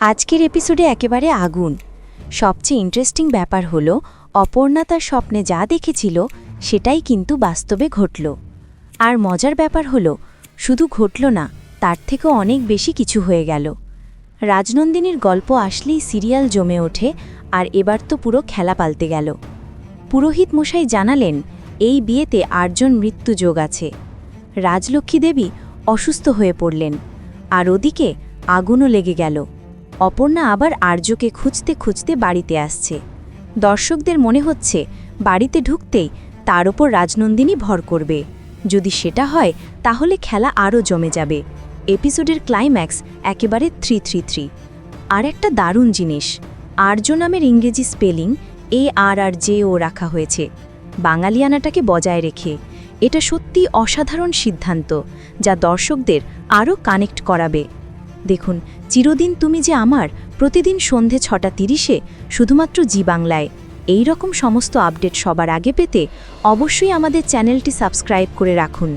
আজকের এপিসোডে একেবারে আগুন। সবচেয়ে ইন্টারেস্টিং ব্যাপার হলো, অপর্ণা তার স্বপ্নে যা দেখেছিল, সেটাই কিন্তু বাস্তবে ঘটল। আর মজার ব্যাপার হলো, শুধু ঘটল না, তার থেকেও অনেক বেশি কিছু হয়ে গেল। রাজনন্দিনীর গল্প আসলেই সিরিয়াল জমে ওঠে, আর এবার তো পুরো খেলা পাল্টে গেল। পুরোহিত মশাই জানালেন, এই বিয়েতে আটজন মৃত্যু যোগ আছে। রাজলক্ষ্মী দেবী অসুস্থ হয়ে পড়লেন, আর ওদিকে আগুনও লেগে গেল। অপর্ণা আবার আর্যকে খুঁজতে খুঁজতে বাড়িতে আসছে। দর্শকদের মনে হচ্ছে, বাড়িতে ঢুকতেই তার ওপর রাজনন্দিনী ভর করবে। যদি সেটা হয়, তাহলে খেলা আরও জমে যাবে। এপিসোডের ক্লাইম্যাক্স একেবারে থ্রি থ্রি থ্রি। আর একটা দারুণ জিনিস, আর্য নামের ইংরেজি স্পেলিং এ আর আর জে ও রাখা হয়েছে। বাঙালিয়ানাটাকে বজায় রেখে। এটা সত্যি অসাধারণ সিদ্ধান্ত, যা দর্শকদের আরও কানেক্ট করাবে। দেখুন, চিরদিন তুমি যে আমার, প্রতিদিন সন্ধে ছটা তিরিশে, শুধুমাত্র জি বাংলায়। এই রকম সমস্ত আপডেট সবার আগে পেতে অবশ্যই আমাদের চ্যানেলটি সাবস্ক্রাইব করে রাখুন।